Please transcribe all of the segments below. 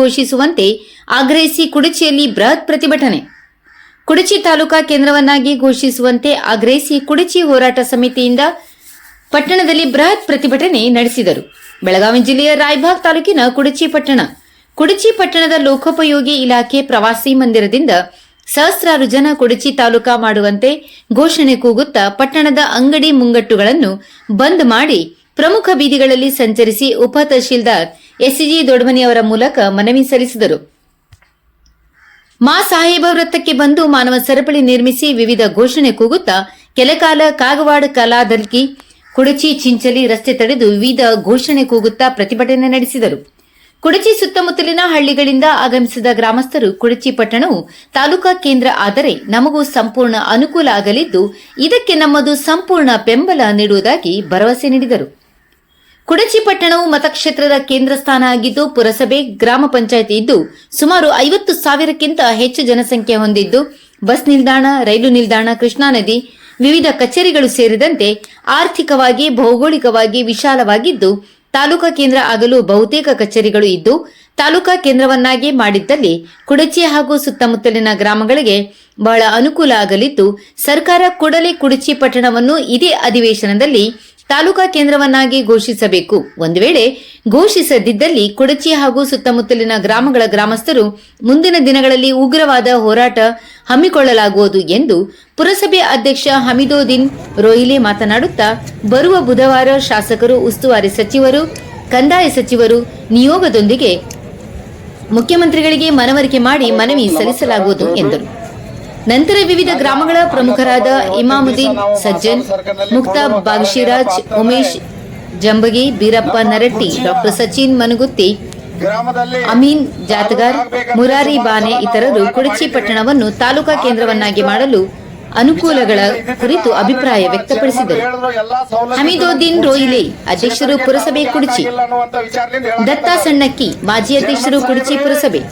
ಘೋಷಿಸುವಂತೆ ಆಗ್ರಹಿಸಿ ಕುಡಚಿಯಲ್ಲಿ ಬೃಹತ್ ಪ್ರತಿಭಟನೆ. ಕುಡಚಿ ತಾಲೂಕಾ ಕೇಂದ್ರವನ್ನಾಗಿ ಘೋಷಿಸುವಂತೆ ಆಗ್ರಹಿಸಿ ಕುಡಚಿ ಹೋರಾಟ ಸಮಿತಿಯಿಂದ ಪಟ್ಟಣದಲ್ಲಿ ಬೃಹತ್ ಪ್ರತಿಭಟನೆ ನಡೆಸಿದರು. ಬೆಳಗಾವಿ ಜಿಲ್ಲೆಯ ರಾಯಭಾಗ್ ತಾಲೂಕಿನ ಕುಡಚಿ ಪಟ್ಟಣ. ಕುಡಚಿ ಪಟ್ಟಣದ ಲೋಕೋಪಯೋಗಿ ಇಲಾಖೆ ಪ್ರವಾಸಿ ಮಂದಿರದಿಂದ ಸಹಸ್ರಾರು ಜನ ಕುಡಚಿ ತಾಲೂಕಾ ಮಾಡುವಂತೆ ಘೋಷಣೆ ಕೂಗುತ್ತಾ ಪಟ್ಟಣದ ಅಂಗಡಿ ಮುಂಗಟ್ಟುಗಳನ್ನು ಬಂದ್ ಮಾಡಿ ಪ್ರಮುಖ ಬೀದಿಗಳಲ್ಲಿ ಸಂಚರಿಸಿ ಉಪ ತಹಶೀಲ್ದಾರ್ ಎಸ್ಸಿಜಿ ದೊಡ್ಮನಿ ಅವರ ಮೂಲಕ ಮನವಿ ಸಲ್ಲಿಸಿದರು. ಮಾ ಸಾಹೇಬ ವೃತ್ತಕ್ಕೆ ಬಂದು ಮಾನವ ಸರಪಳಿ ನಿರ್ಮಿಸಿ ವಿವಿಧ ಘೋಷಣೆ ಕೂಗುತ್ತಾ ಕೆಲಕಾಲ ಕಾಗವಾಡ ಕಲಾದಲ್ಕಿ ಕುಡಚಿ, ಚಿಂಚಲಿ ರಸ್ತೆ ತಡೆದು ವಿವಿಧ ಘೋಷಣೆ ಕೂಗುತ್ತಾ ಪ್ರತಿಭಟನೆ ನಡೆಸಿದರು. ಕುಡಚಿ ಸುತ್ತಮುತ್ತಲಿನ ಹಳ್ಳಿಗಳಿಂದ ಆಗಮಿಸಿದ ಗ್ರಾಮಸ್ಥರು ಕುಡಚಿ ಪಟ್ಟಣವು ತಾಲೂಕಾ ಕೇಂದ್ರ ಆದರೆ ನಮಗೂ ಸಂಪೂರ್ಣ ಅನುಕೂಲ ಆಗಲಿದ್ದು, ಇದಕ್ಕೆ ನಮ್ಮದು ಸಂಪೂರ್ಣ ಬೆಂಬಲ ನೀಡುವುದಾಗಿ ಭರವಸೆ ನೀಡಿದರು. ಕುಡಚಿ ಪಟ್ಟಣವು ಮತಕ್ಷೇತ್ರದ ಕೇಂದ್ರ ಸ್ಥಾನ ಆಗಿದ್ದು ಪುರಸಭೆ, ಗ್ರಾಮ ಪಂಚಾಯಿತಿ ಇದ್ದು ಸುಮಾರು ಐವತ್ತು ಸಾವಿರಕ್ಕಿಂತ ಹೆಚ್ಚು ಜನಸಂಖ್ಯೆ ಹೊಂದಿದ್ದು ಬಸ್ ನಿಲ್ದಾಣ, ರೈಲು ನಿಲ್ದಾಣ, ಕೃಷ್ಣಾ ನದಿ, ವಿವಿಧ ಕಚೇರಿಗಳು ಸೇರಿದಂತೆ ಆರ್ಥಿಕವಾಗಿ, ಭೌಗೋಳಿಕವಾಗಿ ವಿಶಾಲವಾಗಿದ್ದು ತಾಲೂಕಾ ಕೇಂದ್ರ ಆಗಲು ಬಹುತೇಕ ಕಚೇರಿಗಳು ಇದ್ದು ತಾಲೂಕಾ ಕೇಂದ್ರವನ್ನಾಗಿ ಮಾಡಿದ್ದಲ್ಲಿ ಕುಡಚಿ ಹಾಗೂ ಸುತ್ತಮುತ್ತಲಿನ ಗ್ರಾಮಗಳಿಗೆ ಬಹಳ ಅನುಕೂಲ ಆಗಲಿದ್ದು ಸರ್ಕಾರ ಕೂಡಲೇ ಕುಡಚಿ ಪಟ್ಟಣವನ್ನು ಇದೇ ಅಧಿವೇಶನದಲ್ಲಿ ತಾಲೂಕಾ ಕೇಂದ್ರವನ್ನಾಗಿ ಘೋಷಿಸಬೇಕು. ಒಂದು ವೇಳೆ ಘೋಷಿಸದಿದ್ದಲ್ಲಿ ಕೊಡಚಿ ಹಾಗೂ ಸುತ್ತಮುತ್ತಲಿನ ಗ್ರಾಮಗಳ ಗ್ರಾಮಸ್ಥರು ಮುಂದಿನ ದಿನಗಳಲ್ಲಿ ಉಗ್ರವಾದ ಹೋರಾಟ ಹಮ್ಮಿಕೊಳ್ಳಲಾಗುವುದು ಎಂದು ಪುರಸಭೆ ಅಧ್ಯಕ್ಷ ಹಮೀದೋದಿನ್ ರೋಹಿಲೆ ಮಾತನಾಡುತ್ತಾ, ಬರುವ ಬುಧವಾರ ಶಾಸಕರು, ಉಸ್ತುವಾರಿ ಸಚಿವರು, ಕಂದಾಯ ಸಚಿವರು ನಿಯೋಗದೊಂದಿಗೆ ಮುಖ್ಯಮಂತ್ರಿಗಳಿಗೆ ಮನವರಿಕೆ ಮಾಡಿ ಮನವಿ ಸಲ್ಲಿಸಲಾಗುವುದು ಎಂದರು. ನಂತರ ವಿವಿಧ ಗ್ರಾಮಗಳ ಪ್ರಮುಖರಾದ ಇಮಾಮುದ್ದೀನ್ ಸಜ್ಜನ್, ಮುಕ್ತಾ ಬಾಗಶಿರಾಜ್ ಉಮೇಶ್ ಜಂಬಗಿ, ಬೀರಪ್ಪ ನರಟ್ಟಿ, ಡಾಕ್ಟರ್ ಸಚಿನ್ ಮನಗುತ್ತಿ, ಅಮೀನ್ ಜಾತಗಾರ್, ಮುರಾರಿ ಬಾನೆ, ಇತರರು ಕುಡಚಿ ಪಟ್ಟಣವನ್ನು ತಾಲೂಕಾ ಕೇಂದ್ರವನ್ನಾಗಿ ಮಾಡಲು ಅನುಕೂಲಗಳ ಕುರಿತು ಅಭಿಪ್ರಾಯ ವ್ಯಕ್ತಪಡಿಸಿದರು. ಹಮೀದೋದ್ದೀನ್ ರೋಯಿಲೆ ಅಧ್ಯಕ್ಷರು ಪುರಸಭೆ ಕುಡಚಿ. ದತ್ತಾ ಸಣ್ಣಕ್ಕಿ ಮಾಜಿ ಅಧ್ಯಕ್ಷರು ಕುಡಚಿ ಪುರಸಭೆ.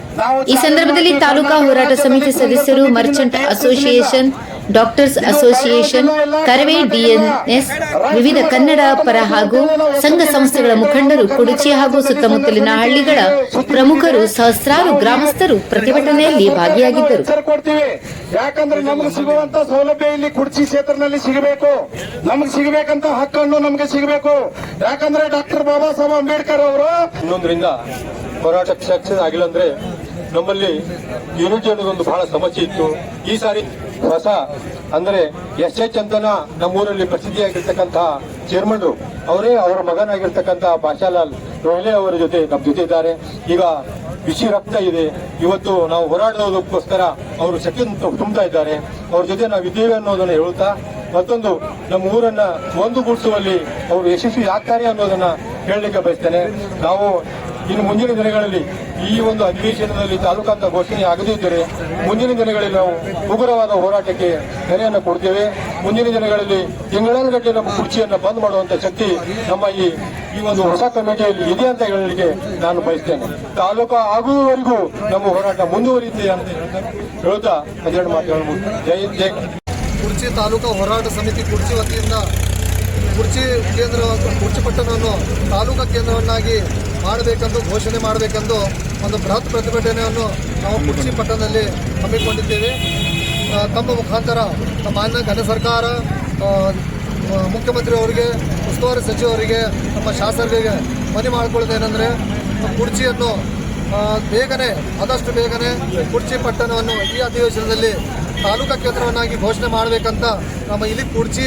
ಈ ಸಂದರ್ಭದಲ್ಲಿ ತಾಲೂಕಾ ಹೋರಾಟ ಸಮಿತಿ ಸದಸ್ಯರು merchant association doctors association Karave DNS ವಿವಿಧ ಕನ್ನಡ ಪರ ಹಾಗೂ ಸಂಘ ಸಂಸ್ಥೆಗಳ ಮುಖಂಡರು ಕುಡಚಿ ಹಾಗೂ ಸುತ್ತಮುತ್ತಲಿನ ಹಳ್ಳಿಗಳ ಪ್ರಮುಖರು ಸಹಸ್ರಾರು ಗ್ರಾಮಸ್ಥರು ಪ್ರತಿಭಟನೆಯಲ್ಲಿ ಭಾಗಿಯಾಗಿದ್ದರು. ಯಾಕಂದ್ರೆ ನಮ್ಗೆ ಸಿಗುವಂತ ಸೌಲಭ್ಯ ಇಲ್ಲಿ ಕುರ್ಚಿ ಕ್ಷೇತ್ರದಲ್ಲಿ ಸಿಗಬೇಕು. ನಮ್ಗೆ ಸಿಗಬೇಕಂತ ಹಕ್ಕನ್ನು ನಮ್ಗೆ ಸಿಗಬೇಕು. ಯಾಕಂದ್ರೆ ಡಾಕ್ಟರ್ ಬಾಬಾ ಸಾಹೇಬ್ ಅಂಬೇಡ್ಕರ್ ಅವರು ಇನ್ನೊಂದರಿಂದ ಹೋರಾಟ ಸಕ್ಸಸ್ ಆಗಿಲ್ಲ ಅಂದ್ರೆ ನಮ್ಮಲ್ಲಿ ಯೂನಿಟಿ ಅನ್ನೋದೊಂದು ಬಹಳ ಸಮಸ್ಯೆ ಇತ್ತು. ಈ ಸಾರಿ ಹೊಸ ಅಂದ್ರೆ ಎಸ್ ಎಚ್ ಅಂತನ ನಮ್ಮೂರಲ್ಲಿ ಪ್ರಸಿದ್ಧಿಯಾಗಿರ್ತಕ್ಕಂತಹ ಚೇರ್ಮನ್ರು, ಅವರೇ ಅವರ ಮಗನಾಗಿರ್ತಕ್ಕಂತಹ ಭಾಷಾಲಾಲ್ ರೋಹ್ಲೆ ಅವರ ಜೊತೆ ನಮ್ಮ ಜೊತೆ ಇದ್ದಾರೆ. ಈಗ ಬಿಸಿ ರಕ್ತ ಇದೆ. ಇವತ್ತು ನಾವು ಹೋರಾಡೋದಕ್ಕೋಸ್ಕರ ಅವರು ಶಕ್ತಿ ತುಂಬ್ತಾ ಇದ್ದಾರೆ. ಅವ್ರ ಜೊತೆ ನಾವು ಇದ್ದೇವೆ ಅನ್ನೋದನ್ನ ಹೇಳುತ್ತಾ, ಮತ್ತೊಂದು ನಮ್ಮ ಊರನ್ನ ಒಂದುಗೂಡಿಸುವಲ್ಲಿ ಅವರು ಯಶಸ್ವಿ ಆಗ್ತಾರೆ ಅನ್ನೋದನ್ನ ಹೇಳಲಿಕ್ಕೆ ಬಯಸ್ತೇನೆ. ನಾವು ಇನ್ನು ಮುಂದಿನ ದಿನಗಳಲ್ಲಿ ಈ ಒಂದು ಅಧಿವೇಶನದಲ್ಲಿ ತಾಲೂಕಾಂತ ಘೋಷಣೆ ಆಗದಿದ್ದರೆ ಮುಂದಿನ ದಿನಗಳಲ್ಲಿ ನಾವು ಉಗ್ರವಾದ ಹೋರಾಟಕ್ಕೆ ನೆರೆಯನ್ನು ಕೊಡ್ತೇವೆ. ಮುಂದಿನ ದಿನಗಳಲ್ಲಿ ತಿಂಗಳಗಟ್ಟಲೆ ನಮ್ಮ ಕುರ್ಚಿಯನ್ನು ಬಂದ್ ಮಾಡುವಂತ ಶಕ್ತಿ ನಮ್ಮ ಈ ಈ ಒಂದು ಹೊಸ ಕಮಿಟಿಯಲ್ಲಿ ಇದೆ ಅಂತ ಹೇಳಲಿಕ್ಕೆ ನಾನು ಬಯಸ್ತೇನೆ. ತಾಲೂಕು ಆಗುವವರೆಗೂ ನಮ್ಮ ಹೋರಾಟ ಮುಂದುವರಿಯುತ್ತೆ ಅಂತ ಹೇಳುತ್ತಾ ಅದೆರಡು ಮಾತು ಹೇಳ್ಬೋದು ಜೈ ಜೈ ಕುರ್ಚಿ ತಾಲೂಕಾ ಹೋರಾಟ ಸಮಿತಿ ಕುರ್ಚಿ ವತಿಯಿಂದ ಕುರ್ಚಿ ಕೇಂದ್ರ ಕುರ್ಚಿ ಪಟ್ಟಣವನ್ನು ತಾಲೂಕಾ ಕೇಂದ್ರವನ್ನಾಗಿ ಮಾಡಬೇಕೆಂದು ಘೋಷಣೆ ಮಾಡಬೇಕೆಂದು ಒಂದು ಬೃಹತ್ ಪ್ರತಿಭಟನೆಯನ್ನು ನಾವು ಕುರ್ಚಿ ಪಟ್ಟಣದಲ್ಲಿ ಹಮ್ಮಿಕೊಂಡಿದ್ದೇವೆ. ತಮ್ಮ ಮುಖಾಂತರ ಮಾನ್ಯ ಘನ ಸರ್ಕಾರ ಮುಖ್ಯಮಂತ್ರಿ ಅವರಿಗೆ, ಉಸ್ತುವಾರಿ ಸಚಿವರಿಗೆ, ನಮ್ಮ ಶಾಸಕರಿಗೆ ಮನವಿ ಮಾಡಿಕೊಳ್ಳೋದೇನೆಂದರೆ ಕುರ್ಚಿಯನ್ನು ಬೇಗನೆ, ಆದಷ್ಟು ಬೇಗನೆ ಕುರ್ಚಿ ಪಟ್ಟಣವನ್ನು ಈ ಅಧಿವೇಶನದಲ್ಲಿ ತಾಲೂಕಾ ಕೇಂದ್ರವನ್ನಾಗಿ ಘೋಷಣೆ ಮಾಡಬೇಕಂತ ನಮ್ಮ ಇಲ್ಲಿ ಕುರ್ಚಿ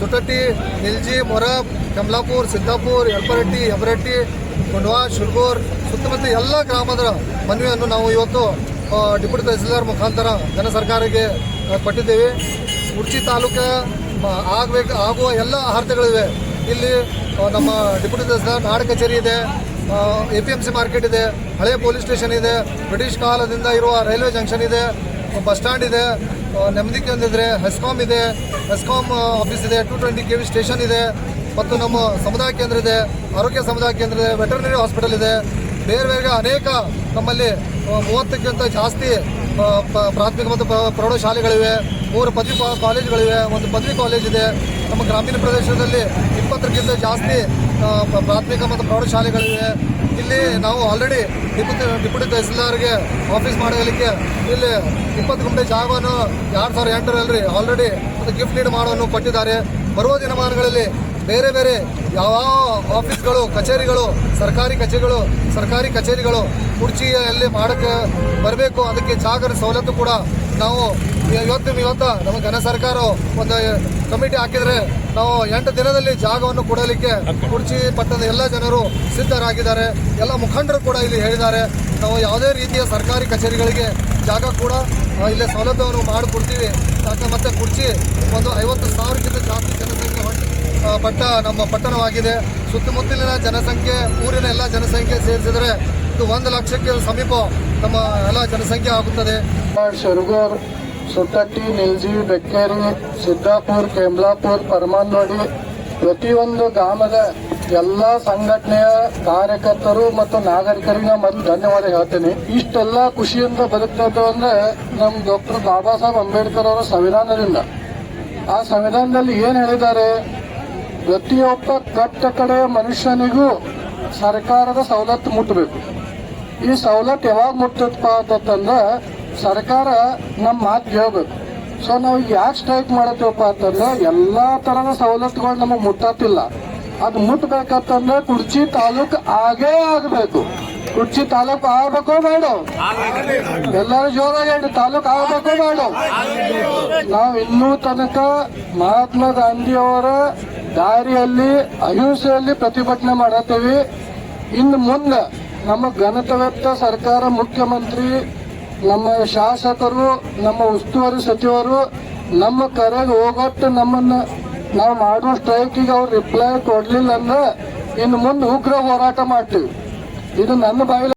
ಸುಟಟ್ಟಿ ನಿಲ್ಜಿ, ಮೊರಬ್, ಕಮಲಾಪುರ್, ಸಿದ್ದಾಪುರ್ ಯಲ್ಪರಟ್ಟಿ ಹೆಬರಟ್ಟಿ ಕೊಂಡ್ವಾ ಶುರ್ಗೂರ್ ಸುತ್ತಮುತ್ತ ಎಲ್ಲ ಗ್ರಾಮದ ಮನವಿಯನ್ನು ನಾವು ಇವತ್ತು ಡಿಪ್ಯೂಟಿ ತಹಸೀಲ್ದಾರ್ ಮುಖಾಂತರ ಜನ ಸರ್ಕಾರಕ್ಕೆ ಕೊಟ್ಟಿದ್ದೇವೆ. ಕುರ್ಚಿ ತಾಲೂಕು ಆಗಬೇಕು, ಆಗುವ ಎಲ್ಲ ಅರ್ಹತೆಗಳಿವೆ. ಇಲ್ಲಿ ನಮ್ಮ ಡಿಪ್ಯೂಟಿ ತಹಸೀಲ್ದಾರ್ ನಾಡ ಕಚೇರಿ ಇದೆ A P M C market ಇದೆ, ಹಳೆ ಪೊಲೀಸ್ ಸ್ಟೇಷನ್ ಇದೆ, ಬ್ರಿಟಿಷ್ ಕಾಲದಿಂದ ಇರುವ ರೈಲ್ವೆ ಜಂಕ್ಷನ್ ಇದೆ, ಬಸ್ ಸ್ಟ್ಯಾಂಡ್ ಇದೆ ಆ, ನೆಮ್ಮದಿ ಕೇಂದ್ರ ಇದೆ. ಹೆಸ್ಕಾಮ್ ಇದೆ ಹೆಸ್ಕಾಮ್ ಆಫೀಸ್ ಇದೆ. Two twenty K V station ಇದೆ. ಮತ್ತು ನಮ್ಮ ಸಮುದಾಯ ಕೇಂದ್ರ ಇದೆ. ಆರೋಗ್ಯ ಸಮುದಾಯ ಕೇಂದ್ರ ಇದೆ. ವೆಟರ್ನರಿ ಹಾಸ್ಪಿಟಲ್ ಇದೆ. ಬೇರೆ ಬೇರೆ ಅನೇಕ ನಮ್ಮಲ್ಲಿ ಮೂವತ್ತಕ್ಕಿಂತ ಜಾಸ್ತಿ ಪ್ರಾಥಮಿಕ ಮತ್ತು ಪ್ರೌಢಶಾಲೆಗಳಿವೆ. ಮೂರು ಪದವಿ ಕಾಲೇಜುಗಳಿವೆ. ಒಂದು ಪದವಿ ಕಾಲೇಜ್ ಇದೆ. ನಮ್ಮ ಗ್ರಾಮೀಣ ಪ್ರದೇಶದಲ್ಲಿ ಇಪ್ಪತ್ತಕ್ಕಿಂತ ಜಾಸ್ತಿ ಪ್ರಾಥಮಿಕ ಮತ್ತು ಪ್ರೌಢಶಾಲೆಗಳಿವೆ. ಇಲ್ಲಿ ನಾವು ಆಲ್ರೆಡಿ ಡಿಪ್ಯೂಟಿ ಡಿಪ್ಯೂಟಿ ತಹಸೀಲ್ದಾರ್ಗೆ ಆಫೀಸ್ ಮಾಡಲಿಕ್ಕೆ ಇಲ್ಲಿ ಇಪ್ಪತ್ತು ಗುಂಟೆ ಜಾಗವನ್ನು ಎರಡು ಸಾವಿರದ ಎಂಟರಲ್ಲಿ ಆಲ್ರೆಡಿ ಒಂದು ಗಿಫ್ಟ್ ನೀಡ್ ಮಾಡೋನು ಕೊಟ್ಟಿದ್ದಾರೆ. ಬರುವ ದಿನಮಾನಗಳಲ್ಲಿ ಬೇರೆ ಬೇರೆ ಯಾವ ಆಫೀಸ್ಗಳು, ಕಚೇರಿಗಳು, ಸರ್ಕಾರಿ ಕಚೇರಿಗಳು ಸರ್ಕಾರಿ ಕಚೇರಿಗಳು ಕುರ್ಚಿಯಲ್ಲಿ ಮಾಡಕ್ಕೆ ಬರಬೇಕು, ಅದಕ್ಕೆ ಜಾಗದ ಸವಲತ್ತು ಕೂಡ ನಾವು ಇವತ್ತು ಇವತ್ತ ನಮ್ಮ ಘನ ಸರ್ಕಾರ ಒಂದು ಕಮಿಟಿ ಹಾಕಿದ್ರೆ ನಾವು ಎಂಟು ದಿನದಲ್ಲಿ ಜಾಗವನ್ನು ಕೊಡಲಿಕ್ಕೆ ಕುರ್ಚಿ ಪಟ್ಟದ ಎಲ್ಲ ಜನರು ಸಿದ್ಧರಾಗಿದ್ದಾರೆ. ಎಲ್ಲ ಮುಖಂಡರು ಕೂಡ ಇಲ್ಲಿ ಹೇಳಿದ್ದಾರೆ. ನಾವು ಯಾವುದೇ ರೀತಿಯ ಸರ್ಕಾರಿ ಕಚೇರಿಗಳಿಗೆ ಜಾಗ ಕೂಡ ಇಲ್ಲೇ ಸವಲತ್ತು ಮಾಡಿಕೊಡ್ತೀವಿ. ಮತ್ತೆ ಕುರ್ಚಿ ಒಂದು ಐವತ್ತು ಸಾವಿರಕ್ಕಿಂತ ಜಾಸ್ತಿ ಜನಸಂಖ್ಯೆ ಪಟ್ಟ ನಮ್ಮ ಪಟ್ಟಣವಾಗಿದೆ. ಸುತ್ತಮುತ್ತಲಿನ ಜನಸಂಖ್ಯೆ, ಊರಿನ ಎಲ್ಲ ಜನಸಂಖ್ಯೆ ಸೇರಿಸಿದರೆ ಇದು ಒಂದು ಲಕ್ಷಕ್ಕೆ ಸಮೀಪ ನಮ್ಮ ಎಲ್ಲ ಜನಸಂಖ್ಯೆ ಆಗುತ್ತದೆ. ಶರುಗೂರ್ ಸುತ್ತಟ್ಟಿ ನಿಲ್ಜಿ ಬೆಕ್ಕೇರಿ, ಸಿದ್ದಾಪುರ್, ಕೆಮ್ಲಾಪುರ್ ಪರಮಾನ್ವಾಡಿ ಪ್ರತಿಯೊಂದು ಗ್ರಾಮದ ಎಲ್ಲ ಸಂಘಟನೆಯ ಕಾರ್ಯಕರ್ತರು ಮತ್ತು ನಾಗರಿಕರಿಗೆ ಮೊದಲು ಧನ್ಯವಾದ ಹೇಳ್ತೇನೆ. ಇಷ್ಟೆಲ್ಲ ಖುಷಿಯಿಂದ ಬದುಕ್ತದ್ದು ಅಂದ್ರೆ ನಮ್ ಡಾಕ್ಟರ್ ಬಾಬಾ ಸಾಹೇಬ್ ಅಂಬೇಡ್ಕರ್ ಅವರ ಸಂವಿಧಾನದಿಂದ. ಆ ಸಂವಿಧಾನದಲ್ಲಿ ಏನ್ ಹೇಳಿದ್ದಾರೆ? ಪ್ರತಿಯೊಬ್ಬ ಕಟ್ಟ ಕಡೆ ಮನುಷ್ಯನಿಗೂ ಸರ್ಕಾರದ ಸವಲತ್ತು ಮುಟ್ಟಬೇಕು ಈ ಸವಲತ್ತು ಯಾವಾಗ ಮುಟ್ಟದಪ್ಪ ಅಂತಂದ್ರೆ ಸರ್ಕಾರ ನಮ್ಮ ಮಾತು ಕೇಳಬೇಕು ಸೊ ನಾವು ಯಾಕೆ ಸ್ಟ್ರೈಕ್ ಮಾಡತ್ತೀವಪ್ಪ ಅಂತಂದ್ರೆ ಎಲ್ಲಾ ತರದ ಸವಲತ್ತುಗಳು ನಮಗೆ ಮುಟ್ಟತ್ತಿಲ್ಲ ಅದು ಮುಟ್ಟಬೇಕಂತಂದ್ರೆ ಕುರ್ಚಿ ತಾಲೂಕು ಆಗೇ ಆಗಬೇಕು. ಕುರ್ಚಿ ತಾಲೂಕು ಆಗ್ಬೇಕೋ ಬೇಡ. ಎಲ್ಲರೂ ಜೋರಾಗಿ ಹೇಳಿ ತಾಲೂಕು ಆಗ್ಬೇಕೋ ಬೇಡ. ನಾವು ಇನ್ನೂ ತನಕ ಮಹಾತ್ಮ ಗಾಂಧಿಯವರ ದಾರಿಯಲ್ಲಿ, ಅಹಿಂಸೆಯಲ್ಲಿ ಪ್ರತಿಭಟನೆ ಮಾಡತ್ತೀವಿ. ಇನ್ನು ಮುಂದೆ ನಮ್ಮ ಘನತವೆತ್ತ ಸರ್ಕಾರ, ಮುಖ್ಯಮಂತ್ರಿ, ನಮ್ಮ ಶಾಸಕರು, ನಮ್ಮ ಉಸ್ತುವಾರಿ ಸಚಿವರು, ನಮ್ಮ ಕರೆಗೆ ಹೋಗಟ್ಟು ನಮ್ಮನ್ನ ನಾವು ಮಾಡುವ ಸ್ಟ್ರೈಕಿಗೆ ಅವ್ರು ರಿಪ್ಲೈ ಕೊಡಲಿಲ್ಲ ಅಂದ್ರೆ ಇನ್ನು ಮುಂದೆ ಉಗ್ರ ಹೋರಾಟ ಮಾಡ್ತೀವಿ. ಇದು ನನ್ನ ಬಾಯಿಲಿ